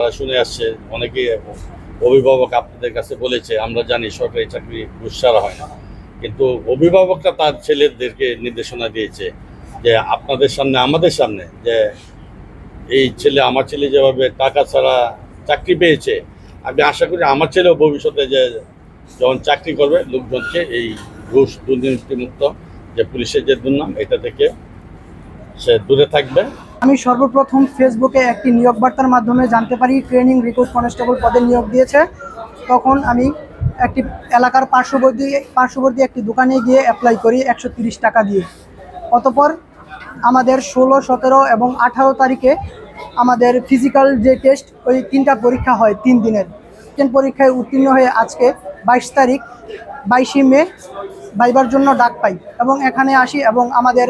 তারা শুনে আসছে অনেকেই অভিভাবক আপনাদের কাছে বলেছে, আমরা জানি সরকারি চাকরি ঘুষ ছাড়া হয় না। কিন্তু অভিভাবকরা তার ছেলেদেরকে নির্দেশনা দিয়েছে যে আপনাদের সামনে, আমাদের সামনে, যে এই ছেলে, আমার ছেলে যেভাবে টাকা ছাড়া চাকরি পেয়েছে, আমি আশা করি আমার ছেলেও ভবিষ্যতে যে যখন চাকরি করবে, লোকজনকে এই ঘুষ দুর্নীতিমুক্ত যে পুলিশের যে দুর্নাম, এটা থেকে সে দূরে থাকবে। আমি সর্বপ্রথম ফেসবুকে একটি নিয়োগ বার্তার মাধ্যমে জানতে পারি ট্রেনিং রিক্রুট কনস্টেবল পদে নিয়োগ দিয়েছে। তখন আমি একটি এলাকার পার্শ্ববর্তী পার্শ্ববর্তী একটি দোকানে গিয়ে অ্যাপ্লাই করি একশো টাকা দিয়ে। অতপর আমাদের ষোলো, সতেরো এবং আঠারো তারিখে আমাদের ফিজিক্যাল যে টেস্ট ওই তিনটা পরীক্ষা হয় তিন দিনের। তিন পরীক্ষায় উত্তীর্ণ হয়ে আজকে বাইশ তারিখ, বাইশে মে, বাইবার জন্য ডাক পাই এবং এখানে আসি এবং আমাদের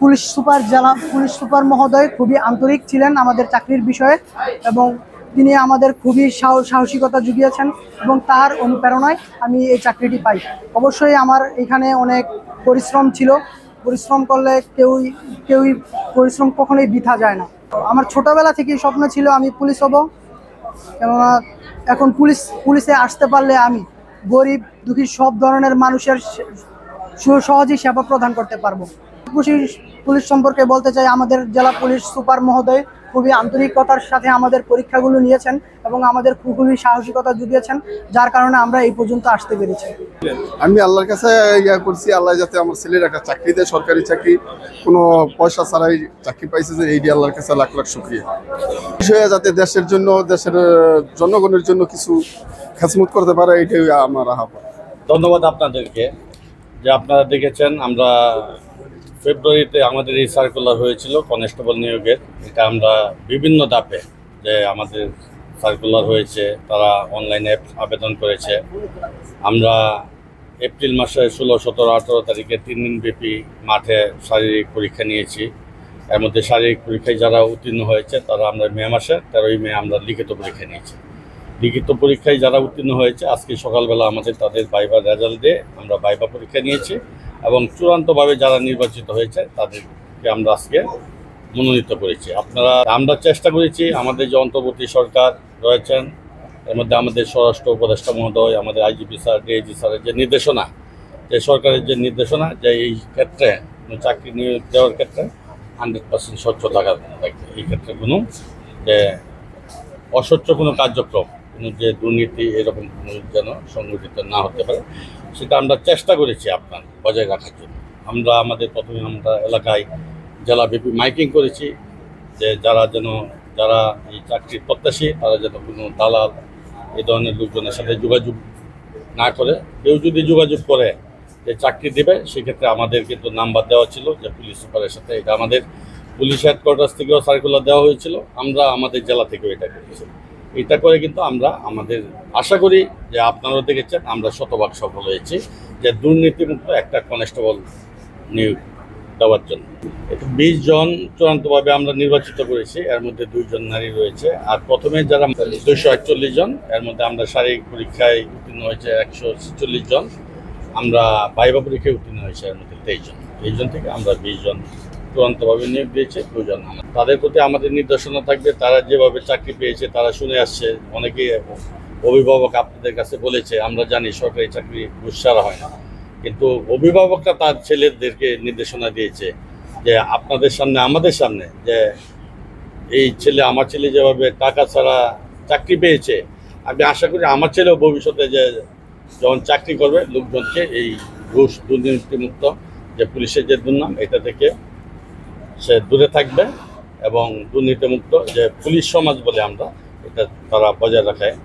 পুলিশ সুপার জেলা পুলিশ সুপার মহোদয় খুবই আন্তরিক ছিলেন আমাদের চাকরির বিষয়ে এবং তিনি আমাদের খুবই সাহ- সাহসিকতা জুগিয়েছেন এবং তার অনুপ্রেরণায় আমি এই চাকরিটি পাই। অবশ্যই আমার এখানে অনেক পরিশ্রম ছিল। পরিশ্রম করলে কেউই কেউই পরিশ্রম কখনোই বৃথা যায় না। আমার ছোটবেলা থেকেই স্বপ্ন ছিল আমি পুলিশ হব। কেননা এখন পুলিশ পুলিশে আসতে পারলে আমি গরিব, দুঃখী সব ধরনের মানুষের সহজেই সেবা প্রদান করতে পারব। পুলিশ পুলিশ সম্পর্কে বলতে চাই আমাদের জেলা পুলিশ সুপার মহোদয় খুবই আন্তরিকতার সাথে আমাদের পরীক্ষাগুলো নিয়েছেন এবং আমাদের খুবই সাহসিকতা জুগিয়েছেন যার কারণে আমরা এই পর্যন্ত আসতে পেরেছি। আমি আল্লাহর কাছে ইয়া করছি আল্লাহ যাতে আমার ছেলের একটা চাকরি দেয় সরকারি চাকরি কোনো পয়সা ছাড়াই চাকরি পাইছে যে এইটি আল্লাহর কাছে লাখ লাখ শুক্রিয়া। বিষয়ে যাতে দেশের জন্য দেশের জনগণের জন্য কিছু খেসমত করতে পারে এইটাই আমার আহ্বান। ধন্যবাদ আপনাদেরকে যে আপনারা দেখেছেন আমরা ফেব্রুয়ারিতে আমাদের এই সার্কুলার হয়েছিল কনস্টেবল নিয়োগের। এটা আমরা বিভিন্ন ধাপে যে আমাদের সার্কুলার হয়েছে, তারা অনলাইনে আবেদন করেছে। আমরা এপ্রিল মাসে ষোলো, সতেরো, আঠেরো তারিখে তিন দিন ব্যাপী মাঠে শারীরিক পরীক্ষা নিয়েছি। এর মধ্যে শারীরিক পরীক্ষায় যারা উত্তীর্ণ হয়েছে, তারা আমরা মে মাসে, তেরোই মে আমরা লিখিত পরীক্ষা নিয়েছি। লিখিত পরীক্ষায় যারা উত্তীর্ণ হয়েছে, আজকে সকালবেলা আমাদের তাদের বাইবার রেজাল্ট দিয়ে আমরা বাইবা পরীক্ষা নিয়েছি। এবং চূড়ান্তভাবে যারা নির্বাচিত হয়েছে, তাদেরকে আমরা আজকে মনোনীত করেছি। আপনারা, আমরা চেষ্টা করেছি, আমাদের যে অন্তর্বর্তী সরকার রয়েছেন, এর মধ্যে আমাদের স্বরাষ্ট্র উপদেষ্টা মহোদয়, আমাদের আইজিপি স্যার, ডিআইজি স্যারের যে নির্দেশনা, যে সরকারের যে নির্দেশনা, যে এই ক্ষেত্রে, চাকরি নিয়োগ দেওয়ার ক্ষেত্রে হান্ড্রেড পার্সেন্ট স্বচ্ছ থাকা থাকবে এই ক্ষেত্রে কোনো যে অস্বচ্ছ কোনো কার্যক্রম কোনো যে দুর্নীতি এরকম কোনো যেন সংগঠিত না হতে পারে, সেটা আমরা চেষ্টা করেছি আপনার বজায় রাখার জন্য। আমরা আমাদের প্রথমে আমরা এলাকায় জেলাব্যাপী মাইকিং করেছি যে যারা যেন, যারা এই চাকরির প্রত্যাশী, তারা যেন কোনো দালাল, এ ধরনের লোকজনের সাথে যোগাযোগ না করে। কেউ যদি যোগাযোগ করে যে চাকরি দেবে, সেক্ষেত্রে আমাদের কিন্তু নাম্বার দেওয়া ছিল যে পুলিশ সুপারের সাথে। এটা আমাদের পুলিশ হেডকোয়ার্টার্স থেকেও সার্কুলার দেওয়া হয়েছিল। আমরা আমাদের জেলা থেকেও এটা করেছি। এটা করে কিন্তু আমরা আমাদের আশা করি যে আপনারাও দেখেছেন, আমরা শতভাগ সফল হয়েছি যে দুর্নীতিমুক্ত একটা কনস্টেবল নিয়োগ দেওয়ার জন্য। বিশ জন চূড়ান্তভাবে আমরা নির্বাচিত করেছি, এর মধ্যে দুইজন নারী রয়েছে। আর প্রথমে যারা দুশো একচল্লিশ জন, এর মধ্যে আমরা শারীরিক পরীক্ষায় উত্তীর্ণ হয়েছে একশো ছেচল্লিশ জন। আমরা বাইবা পরীক্ষায় উত্তীর্ণ হয়েছে, এর মধ্যে তেইশ জন। তেইশ জন থেকে আমরা বিশ জন চূড়ান্তভাবে নিয়োগ দিয়েছে প্রয়োজন তাদের প্রতি আমাদের নির্দেশনা থাকবে, তারা যেভাবে চাকরি পেয়েছে, তারা শুনে আসছে। অনেকেই অভিভাবক আপনাদের কাছে বলেছে, আমরা জানি সরকারি চাকরি ঘুষ ছাড়া হয় না। কিন্তু অভিভাবকরা তার ছেলেদেরকে নির্দেশনা দিয়েছে যে, আপনাদের সামনে, আমাদের সামনে, যে এই ছেলে, আমার ছেলে যেভাবে টাকা ছাড়া চাকরি পেয়েছে, আমি আশা করি আমার ছেলেও ভবিষ্যতে যে, যখন চাকরি করবে, লোকজনকে এই ঘুষ দুর্নীতিমুক্ত যে পুলিশের যে দুর্নাম, এটা থেকে সে দূরে থাকবে এবং দুর্নীতিমুক্ত যে পুলিশ সমাজ বলে আমরা এটা তারা বজায় রাখায়।